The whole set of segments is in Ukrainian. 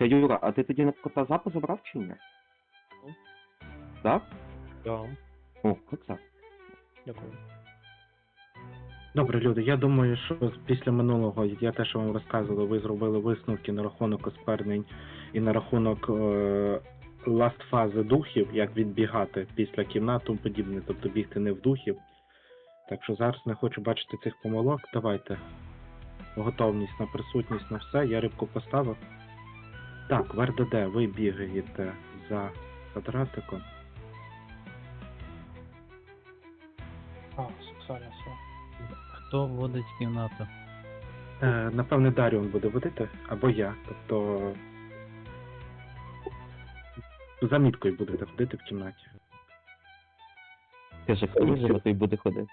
Чекай, Юра, а ти тоді на кота запис забрав чи ні? Так? Да, О, це? дякую. Добре, люди, я думаю, що після минулого, я те, що вам розказував, ви зробили висновки на рахунок осквернень і на рахунок е- ласт фази духів, як відбігати після кімнат, тому подібне, тобто бігти не в духів. Так що зараз не хочу бачити цих помилок. Давайте. Готовність на присутність на все. Я рибку поставив. Так, в РДД ви бігаєте за квадратиком. А, сексуальне слово. Хто вводить кімнату? Е, напевне, Даріон буде водити, або я. Тобто. За міткою будете ходити в кімнаті. Каже, хто виживе, той буде ходити.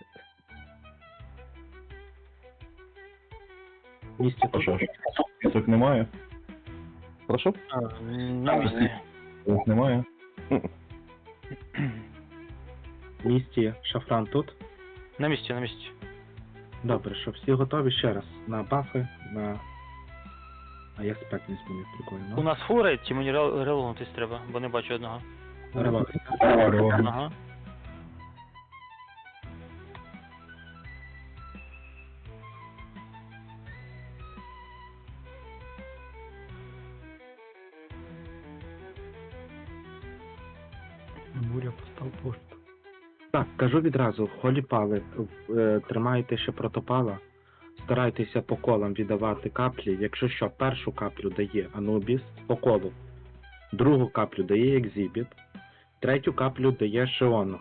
Місті А тут. що ж, список немає? Прошу? А, на місці. Список немає. Місті Шафран тут. На місці, на місці. Добре, що всі готові ще раз на бафи, на. А я спек не змінив, У нас фури, чи мені рел- релогнутись треба, бо не бачу одного. Релакс. Ага. Кажу відразу, холіпали, е, тримайте ще протопала, старайтеся по колам віддавати каплі. Якщо що, першу каплю дає Анубіс по колу, другу каплю дає Екзібіт, третю каплю дає Шеон.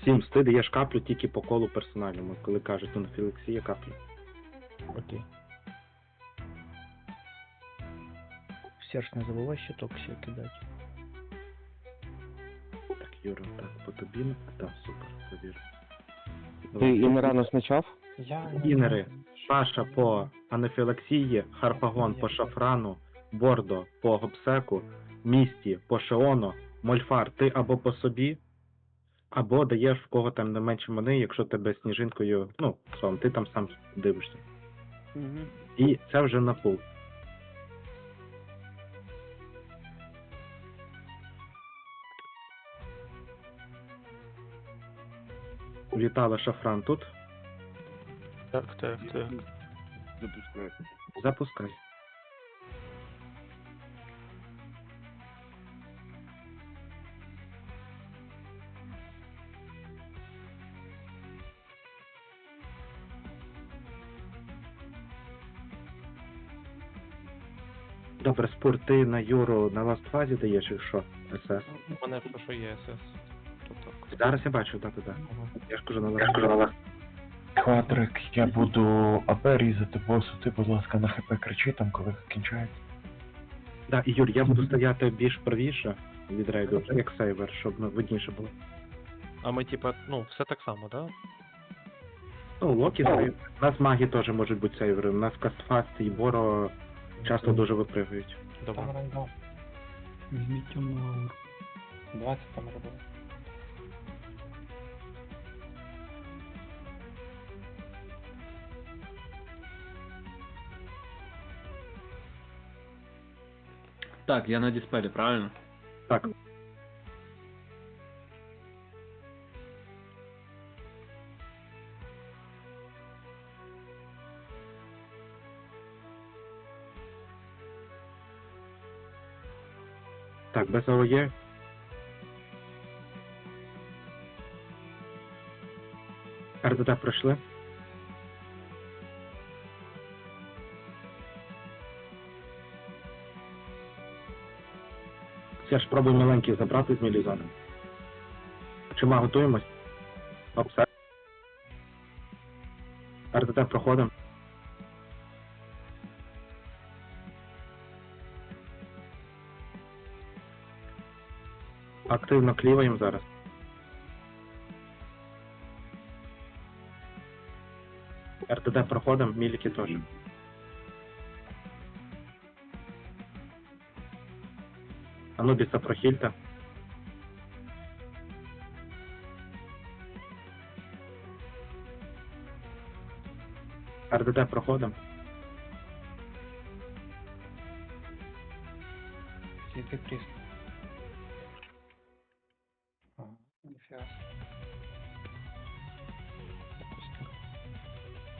Всім ти даєш каплю тільки по колу персональному, коли кажуть, ну на Філексія каплю. Окей. Серж, не забувай ще кидати. Юра, так, по тобі. Так, супер, повір. Ти Інера назначав? Я Інери. Паша по анафілаксії, Харпагон по шафрану, Бордо по гобсеку, Місті по шеону, Мольфар ти або по собі, або даєш в кого там не менше мани, якщо тебе сніжинкою, ну, словом, ти там сам дивишся. Угу. І це вже на пул. Вітала шафран тут. Так, так, так. Запускай. Запускай. Добре, спор, ти на Юру на ласт фазі даєш, якщо СС. У мене все, що є СС. Тобто, Зараз я бачу, так, так. Я ж кажу на фазі. Квадрик, я буду АП різати босу, ти, будь ласка, на ХП кричи там, коли кінчається. Да, і Юр, я буду стояти більш правіше від рейду, як сейвер, щоб ну, видніше було. А ми, типа, ну, все так само, да? Ну, Локі, сейвер. У нас маги теж можуть бути сейвери. У нас Кастфаст і Боро часто дуже випригують. Добре. рандом. Візьміть темну ауру. 20 там робили. Так, я на диспеле, правильно? Так, так, без АОЄ. РДД пройшли. Серж, пробуй маленьких забрати з мілізони. Чима готуємось? Обсе. РДТ проходимо. Активно кліваємо зараз. РТД проходимо, міліки теж. Анубіса Прохільта. РДД проходимо. Світи пріс.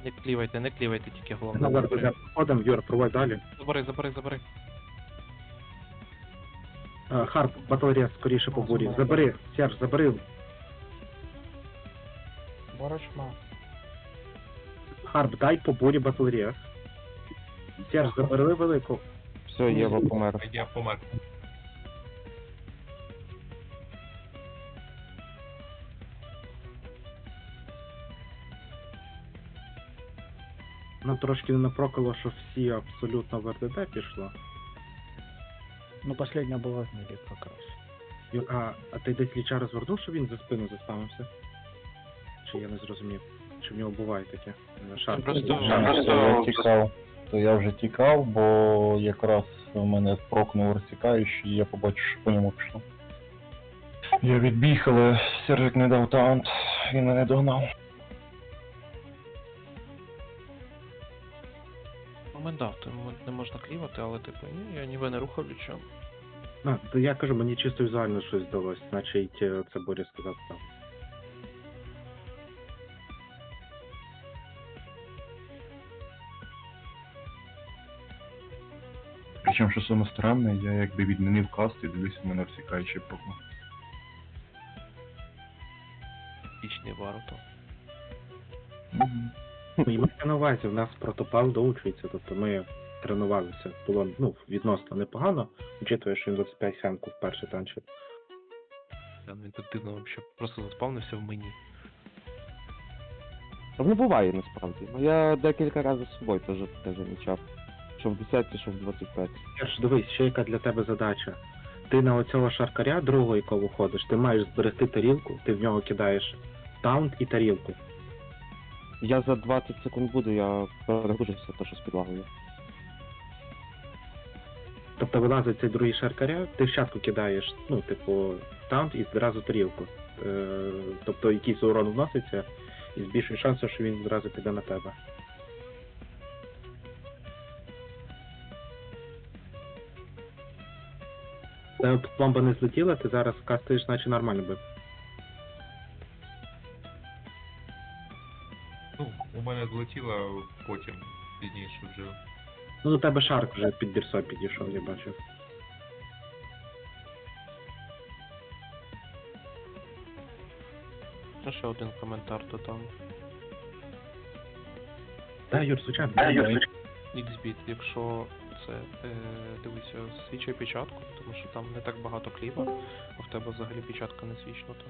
Не клівайте, не клівайте тільки головне. Назар вже проходимо, Юр, проводь далі. Забери, забери, забери. Е, Харп, батарея скоріше по бурі. Забери, Серж, забери. Борочма. Харп, дай по бурі батарея. Серж, забери велику. Все, Єва помер. Я помер. Ну трошки не напрокало, що всі абсолютно в РДД пішло. Ну, последня була в мірі якраз. А, а ти десь ліча розвернув, що він за спину заставився? Чи я не зрозумів? Чи в нього буває таке? Е, Шар. Просто- Шар. просто- я тікав. То я вже тікав, бо якраз у мене прокнув розсікаючий, і я побачив, що по ньому пішло. Я відбіг, але Сержик не дав таунт, він мене догнав. Момент дав, той момент не можна клівати, але типу, ні, я ніби не рухав нічого. А, то я кажу, мені чисто візуально щось здалось, значить це Боря сказав так. Причому, що саме странне, я якби відмінив каст і дивлюся, мене розсікаючий прокнув. Вічний варто. Ну, і мається на увазі, в нас протопал доучується, тобто ми тренувалися. Було ну, відносно непогано, учитує, що він 25 хемку вперше танчив. Я він тут дивно вообще просто заспавнився в мені. Та не буває насправді. Ну я декілька разів з собою теж теж замічав. Що в 10, що в 25. Перш дивись, ще яка для тебе задача. Ти на оцього шаркаря другого, якого ходиш, ти маєш зберегти тарілку, ти в нього кидаєш таунт і тарілку. Я за 20 секунд буду, я перегружуся, то що з підлагою. Тобто вилазить цей другий шаркаря, ти в щатку кидаєш, ну, типу, таунт і зразу тарілку. Е, тобто якийсь урон вноситься, і збільшує шанси, що він зразу піде на тебе. Та пломба не злетіла, ти зараз кастуєш, наче нормально би. У мене злетіло потім, пізніше вже. Ну, до тебе шарк вже під бірсо підійшов, я бачив. Ну ще один коментар то там. Да, Юр, звичайно. XBit, якщо це е, дивися, свічай печатку, тому що там не так багато кліпа, а в тебе взагалі печатка не свічнута.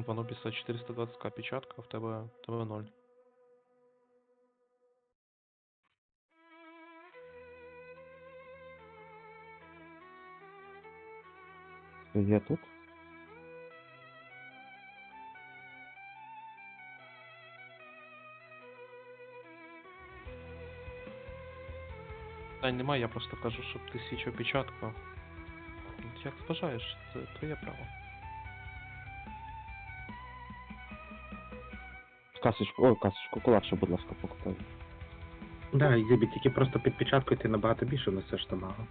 Вон в Анубіса 420к печатка, а в тебе, в тебе 0. Я тут? Та немає, я просто кажу, щоб ти свічав печатку. Як зважаєш, це твоє право. Касочку, ой, касочку, кулакше, будь ласка, покупай. Да, Ізібі, тільки просто під печаткою ти набагато більше несеш дамагу.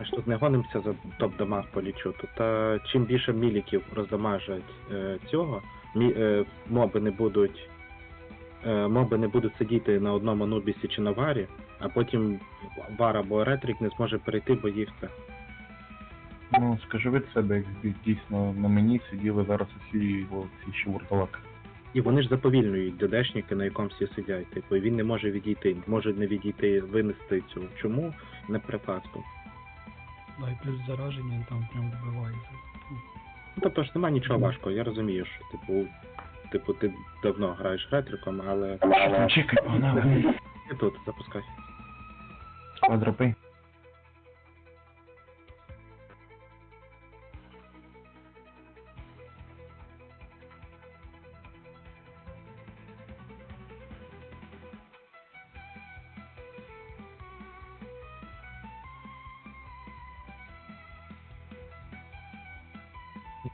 Ми ж тут не гонимося за топ-дамаг по лічу. Тут е, чим більше міліків роздамажать е, цього, мі, е, моби не будуть. Е, моби не будуть сидіти на одному нубісі чи на варі, а потім вар або ретрик не зможе перейти, бо їх це. Ну, скажи від себе, як дійсно на мені сиділи зараз усі його ці ще вурдалаки. І вони ж заповільнюють ДДшники, на якому всі сидять. Типу, і він не може відійти. Може не відійти, винести цю чому на припаску. Да, і плюс зараження там прям вбивається. Ну, тобто ж немає нічого важкого, я розумію, що типу, типу, ти давно граєш ретриком, але. Чекай, погнали. І тут запускай. Квадропи.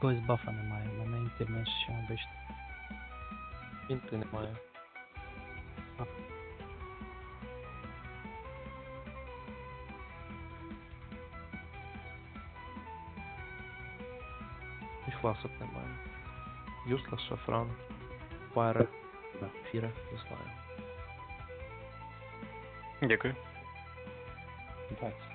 Якогось бафа немає, в мене інтернет ще обично. Інти немає. А. І фласок немає. Юсла, шафран, пари, Да. фіра, не знаю. Дякую. 20.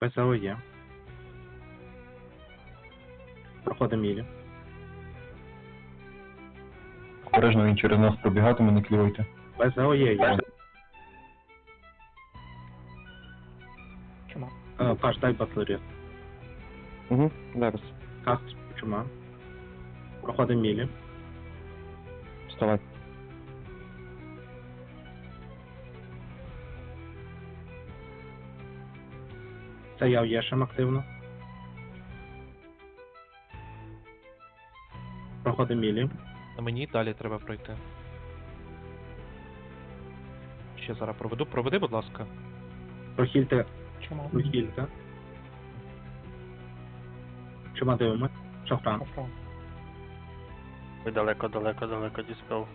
ПЗО є. Проходимо мілі. Обережно він через нас пробігатиме, не клюйте. ПЗО є, є. Чума. Е, Паш, дай батлеріс. Угу, зараз. Каст, чума. Проходимо мілі. Вставай. Це я Єшем активно. Проходимо мілі. На мені далі треба пройти. Ще зараз проведу. Проведи, будь ласка. Прохильте, Чума. прохильте. Чума дивимось. Шафран. Ви далеко, далеко, далеко діспел.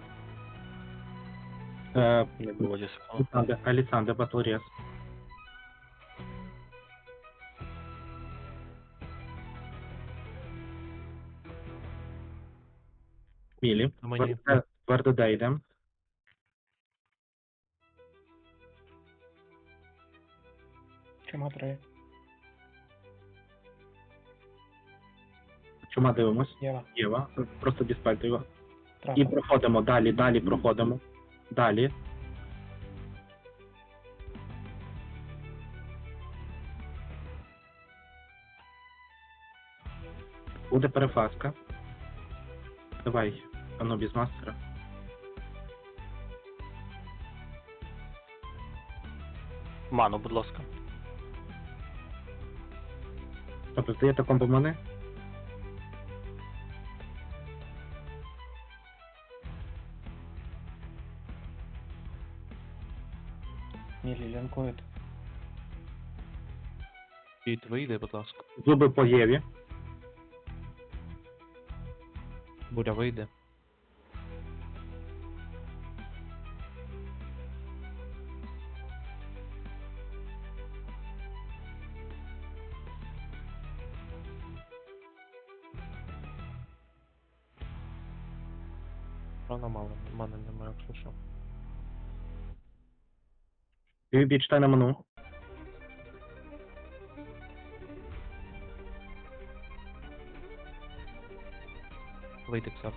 Е, Не було діспел. Александр, Александр На мені. Твердо йдемо. Чума 3. Чума дивимось. Єва. Єва. Просто диспельте його. І проходимо далі, далі проходимо. Далі. Буде перефаска. Давай, ану без мастера. Ману, будь ласка. Тобто здаєте комбо мене? Мілі лінкують. Кіт, вийди, будь ласка. Зуби по Єві. Буля, вийде. Рано мало, мене немає, якщо що. Єві читай на ману. Вийди, Ксарт.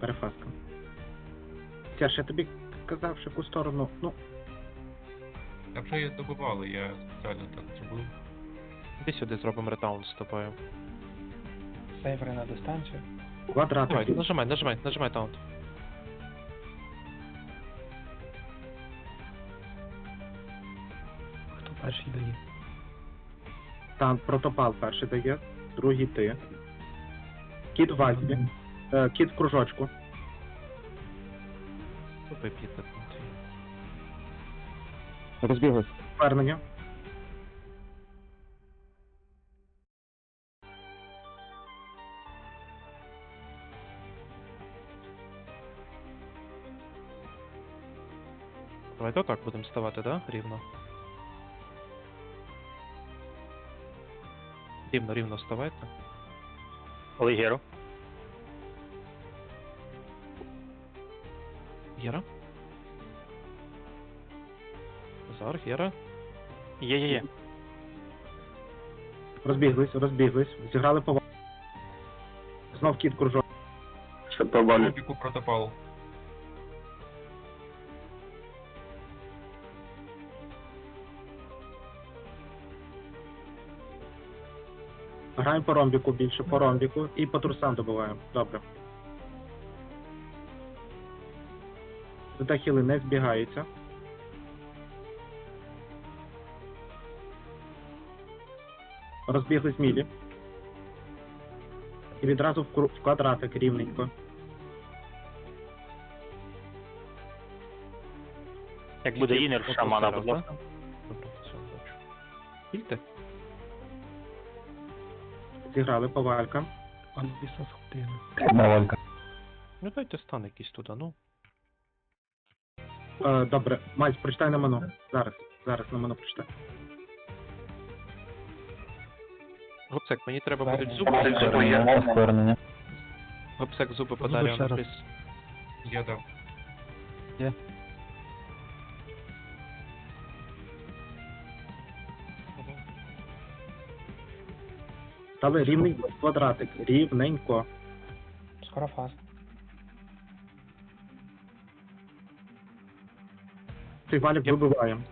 Перефаска. Серж, я тобі казав, що в яку сторону. Ну, Та вже її добивали, я спеціально так зробив. Іди сюди, зробимо ретаун з тобою. Сейвери на дистанцію. квадрат. Давай, нажимай, нажимай, нажимай таунт. Хто перший дає? Там протопал перший дає, другий ти. Кіт в вазі. Е, кіт в кружочку. Вип'є так. Розбіглись. Повернення. Давайте отак будемо ставати, да? Рівно. Рівно, рівно ставайте. Олігєро. Єра? Зар, Єра? Є, є, є. Розбіглись, розбіглись. Зіграли по Знов кіт кружок. Опіку протопал. Граємо по ромбіку більше, по ромбіку і по трусам добиваємо. Добре. Туди хіли не збігаються. Розбігли мілі. І відразу в, квадратик рівненько. Як буде інер шамана, будь ласка. Добре, все, бачу. Хільте? Зіграли по валькам. Анубіса схопили. Одна валька. Ну дайте стан якийсь туди, ну. Е, добре, Мась, прочитай на ману. Зараз, зараз на ману прочитай. Гопсек, мені треба будуть зуби. Сквернення, сквернення. Гопсек, зуби Зуби подарю ще раз. Я дав. Стали рівненько в квадратик. Рівненько. Скоро фаз. Цей валік Yep. вибиваємо.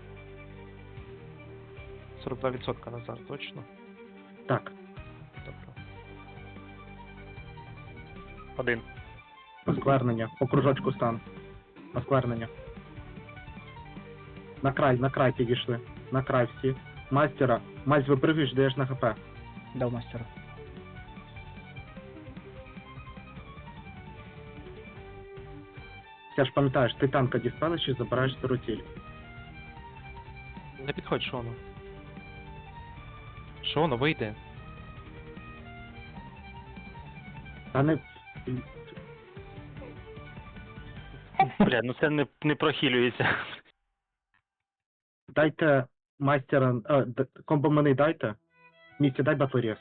42% Назар, точно? Так. Добре. Один. Осквернення. По кружочку стан. Осквернення. На край, на край підійшли. На край всі. Мастера. Мазь випрыгуєш, даєш на хп. Дав мастера. Я ж пам'ятаєш, ти танка дістанеш і забираєш сиротіль. Не підходь, Шону. Шону, вийди. Та не. Бля, ну це не, не прохилюється. Дайте мастера. А, д- комбо мени дайте. Дай батлеріс.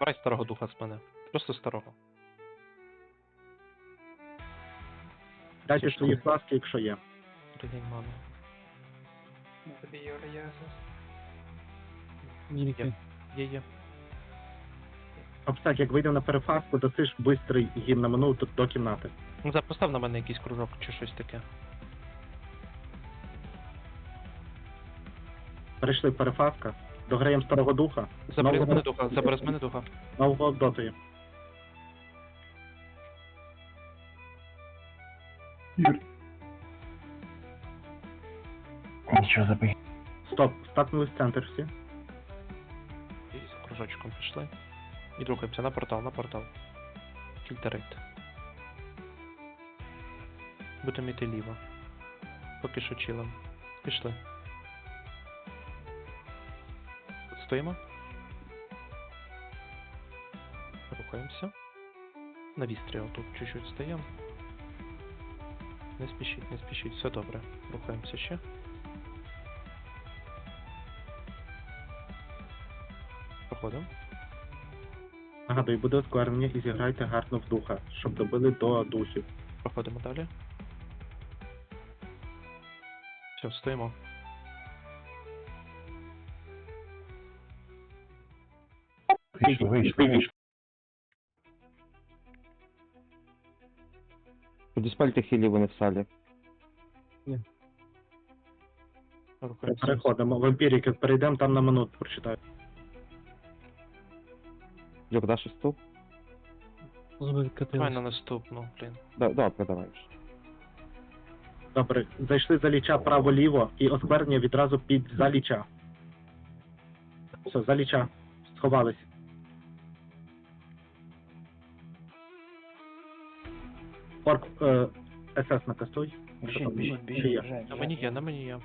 Брай старого духа з мене. Просто старого. Дайте свої фласки, якщо є. Регінь ману. Міліки. Є, є. Обстак, як вийде на перефаску, досиш бистрий гімн на минуту до, до кімнати. Ну, за, постав на мене якийсь кружок чи щось таке. Перейшли перефаска, дограємо старого духа, Забери з мене духа, забери з мене духа. нового дотою. Нічого забий. Стоп, стакнули в центр всі. І з кружочком пішли. І рухаємося на портал, на портал. Фільтерейт. Будемо йти ліво. Поки що чилим. Пішли. Стоїмо. Рухаємося. На вістрі отут чуть-чуть стаємо. Не спішіть, не спішіть, все добре. Рухаємося ще. Проходимо. Нагадую, буде осквернення і зіграйте гарно в духа, щоб добили до духів. Проходимо далі. Все, стоїмо. Вийшли, вийшли, вийшли. Диспальте хілі вони в салі. Переходимо. В емпіріки перейдемо там на минуту прочитаю. Йок, даш стул? Давай на наступну, блін. Да, добре, давай. Добре, зайшли за ліча право-ліво і осквернення відразу під за ліча. Все, за ліча. Сховались. Орк е, СС накастуй. Біжіть, біжіть, Чи біжіть, є? біжать. На мені є, на мені є.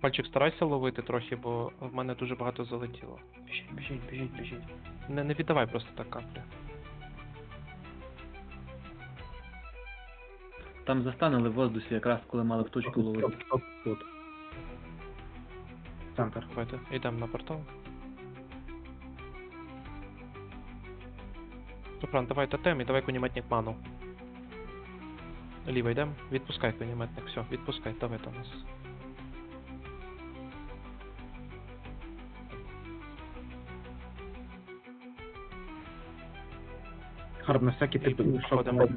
Пальчик старайся ловити трохи, бо в мене дуже багато залетіло. Біжіть, біжіть, біжіть, біжіть. Не, не віддавай просто так каплі. Там застанули в воздусі, якраз коли мали в точку Стоп, ловити. стоп, тут. Центр. Давайте, йдемо на портал. Супран, давай тотем і давай куніметник ману. Ліво йдемо, відпускай куніметник, все, відпускай, давай до нас. І типи. Що виходимо.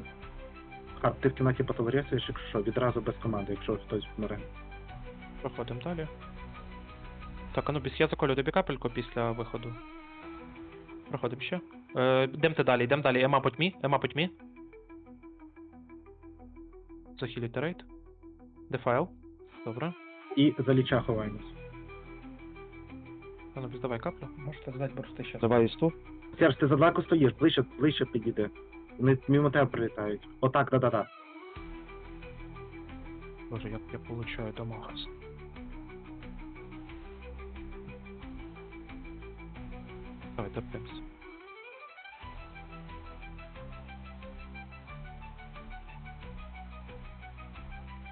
А ти в кімнаті потоваришуєш, якщо що, відразу без команди, якщо хтось вмре. Проходимо далі. Так, а ну я заколю тобі капельку після виходу. Проходимо ще. Е, далі, йдемо далі. Ема потьмі, Ема потьмі. Захиліте рейд. Дефайл. Добре. І за ліча ховаємось. А ну давай каплю. Можете звати борсти щас. Давай істу. Серж, ти задалеко стоїш, ближче, ближче підійди. Вони мимо тебе прилітають. Отак, да-да-да. Боже, як я получаю дамагас. Давай, топимся.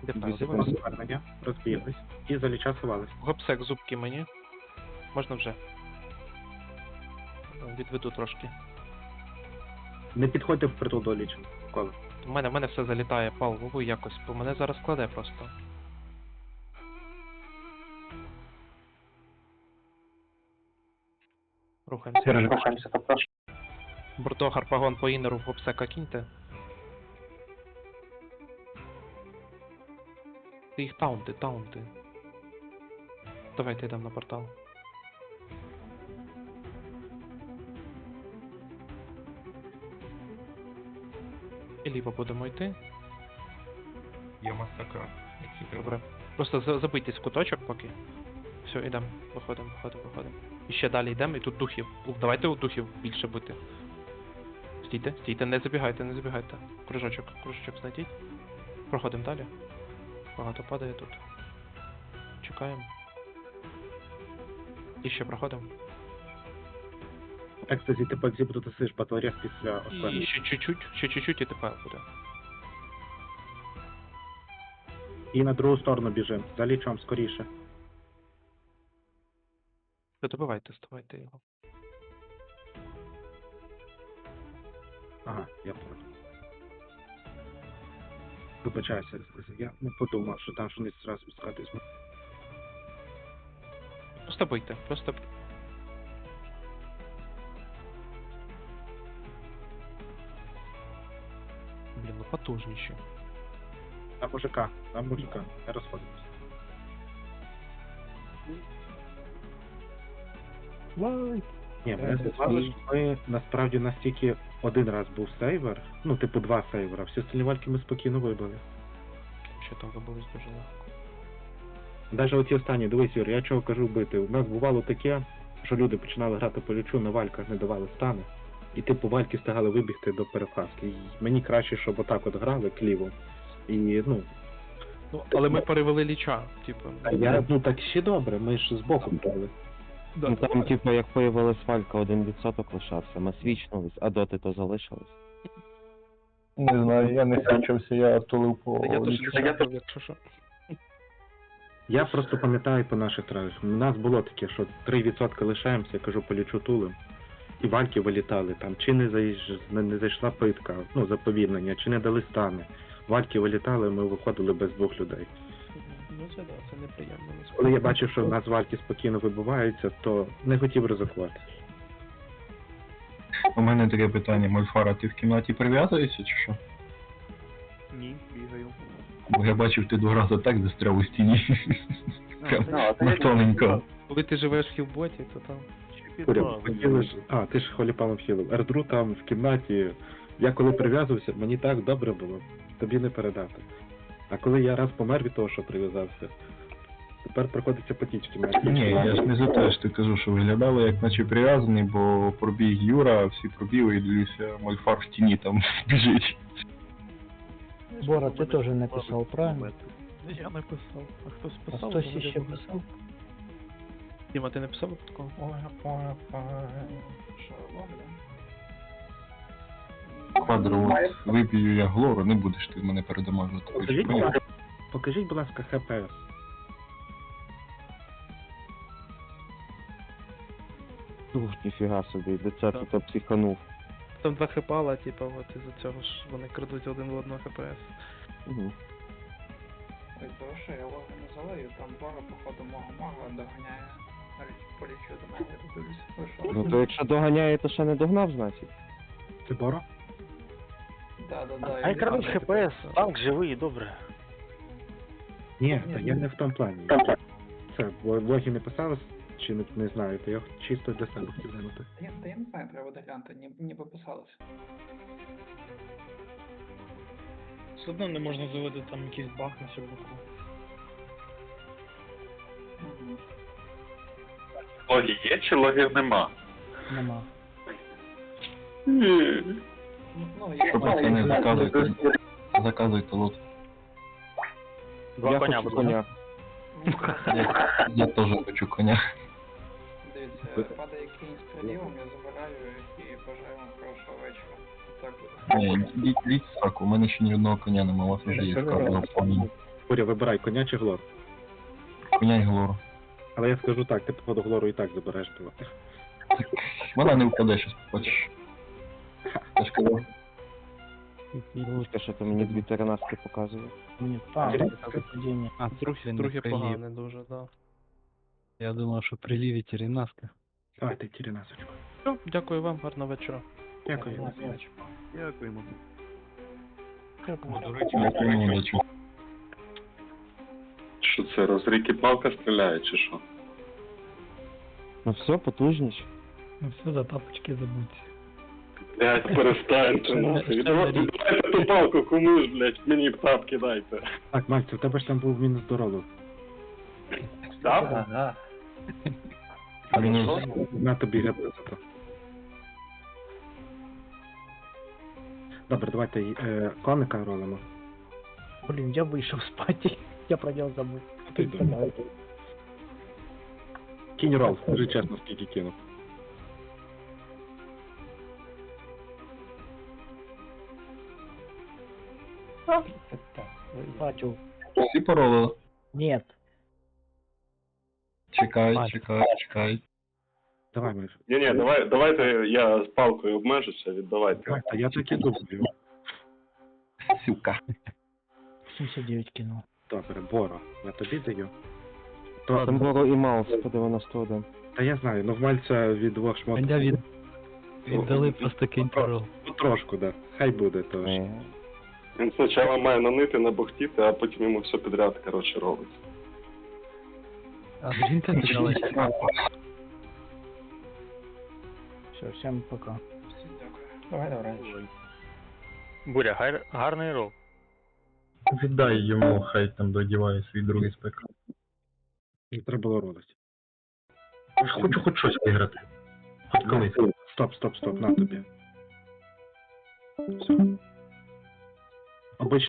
Дефайл, Дві Звернення, розбіглись. І за ліча сховались. Гопсек, зубки мені. Можна вже. Відведу трошки. Не підходьте впритул до ліча. Коли. У мене, в мене все залітає, пал, вову якось, бо мене зараз кладе просто. Рухаємося. Рухаємося по перше. Бордо, Гарпагон по інеру в гопсека киньте. Ти їх таунти, таунти. Давайте йдемо на портал. І ліво будемо йти. Є мастака. Добре. Просто за- забийтесь в куточок поки. Все, йдемо. Виходимо, виходимо, виходимо. І ще далі йдемо, і тут духів. Давайте у духів більше бути. Стійте, стійте, не забігайте, не забігайте. Кружочок, кружочок знайдіть. Проходимо далі. Багато падає тут. Чекаємо. І ще проходимо. Екстазі, ти по екзібру тисиш батареях після І останнього. ще чуть-чуть, ще чуть-чуть і тепер буде. І на другу сторону біжим. За лічом скоріше. Ви добивайте, ставайте його. Ага, я понял. Вибачайся, Екстазі. Я не подумав, що там що не зразу спускатись. Просто бийте, просто б- потужніші. На мужика, на мужика. Не розходимось. Ні, мене здивувало, що ми насправді настільки один раз був сейвер, ну, типу два сейвера, всі остальні вальки ми спокійно вибили. Що там вибилось дуже легко. Навіть оці останні, дивись, Юр, я чого кажу бити. У нас бувало таке, що люди починали грати по лічу, на вальках не давали стани. І типу вальки встигали вибігти до перефаски. І мені краще, щоб отак от грали кліво. І ну, Ну, але ми перевели ліча, типу. а я ну так ще добре, ми ж збоку грали. Ну там, типу, як появилась валька, один відсоток лишався. Ми свічнулись, а доти то залишились. Не знаю, я не свідчився, я тулив по я теж лічу. ліча, якщо що. Я просто пам'ятаю по наших травах. У нас було таке, що 3% лишаємося, я кажу, по лічу тулим. І вальки вилітали там, чи не, заїж... не, зайшла питка, ну, заповільнення, чи не дали стани. Вальки вилітали, ми виходили без двох людей. Ну це да, це неприємно. Коли я бачив, що в нас вальки спокійно вибиваються, то не хотів ризикувати. У мене таке питання, Мольфара, ти в кімнаті прив'язуєшся чи що? Ні, бігаю. Бо я бачив, ти два рази так застряв у стіні. Прям на тоненько. Коли ти живеш в хілботі, то там. Куря, хотіли ж. А, ти ж холіпалом хілив. Ердру там в кімнаті. Я коли прив'язувався, мені так добре було. Тобі не передати. А коли я раз помер від того, що прив'язався, тепер приходиться потіч в кімнаті. Ні, я ж не за те, що ти кажу, що виглядало як наче прив'язаний, бо пробіг Юра, всі пробіли і дивлюся, Мольфар в тіні там біжить. Бора, ти теж не писав, правильно? Я не писав. А хтось А хтось було. писав? Діма, ти не писав такого? Квадро, от виб'ю я Глору, не будеш ти мене передамажувати. Покажіть, будь ласка, покажіть, будь ласка, ХПС. Ух, ніфіга собі, де це тут психанув. Там два хипала, типу, от із-за цього ж вони крадуть один в одного ХПС. Угу. Ой, прошу, я увагу не залию, там бара, походу, мого мага доганяє. Навіть полічу до мене, я дивлюсь. Ну то якщо доганяє, то ще не догнав, значить. Це Боро? Да, да, да. І крадуть там- ХПС, танк живий, добре. Ні, та я не в тому плані. Це в блогі не писалось, чи не, не знаю, то я чисто для себе хотів глянути. Я, та я не знаю, треба буде глянути, ні, ніби писалося. Все одно не можна заводити там якийсь баг на серваку. Мгм. Логи є чи логів нема? Нема. Ну, ну, я Що пацани, заказуйте. Заказуйте лут. Два я коня, хочу коня. Я, я теж хочу коня. Дивіться, падає з прилівом, я забираю і бажаю вам хорошого вечора. Так буде. Ні, йдіть йдіть в сраку, у мене ще ні одного коня нема, у вас вже є кожного повні. Боря, вибирай коня чи глор. Коня й глору. Але я скажу так, ти походу глору і так забереш того. Вона не впаде щас, побачиш. Я ж казав. Що ти мені дві теренастки показує. Ні, там, це випадіння. А, Друге, друге погане дуже, да. Я думав, що прилів і Терінаска. Давайте тірінасочку. Все, дякую вам, гарного вечора. Дякую. Дякуємо. Дякую. Дякую, удачі. Що це, розріки палка стріляє, чи що? Ну все, потужніше. Ну все, за тапочки забудьте. Блять, перестаньте, нахуй. Давайте ту палку комусь, блять, мені тапки дайте. Так, Макс, у тебе ж там був мінус здоров'я. Ага. Мінус. На тобі гепи за то. Добре, давайте е, коника ролимо. Блін, я вийшов з паті. Я про нього забув. Ти йди. Кінь рол, скажи чесно, скільки кинув. Бачу. Всі поролили? Нет. Чекай, чекай, чекай. Давай, Миш. Ні, ні, давай, давайте я з палкою обмежуся, віддавайте. Давай, та я так і думаю. Сука. 79 кинув. Добре, Боро, я тобі даю. Там Боро і Маус по 91. Та я знаю, ну в Мальця від двох шмотів. Хоча від... віддали просто кинь парол. Потрошку, да. Хай буде то. ж. Е, Він спочатку має нанити, набухтіти, а потім йому все підряд, коротше, робить. А жінка піддалася. Все, всім пока. Всім дякую. Давай, давай. Буря, гар... гарний рол. Віддай йому, хай там додіває свій другий спек. Не треба було ролити. Хочу хоч щось виграти. Хоч колись. Стоп, стоп, стоп, на тобі. Все. Обич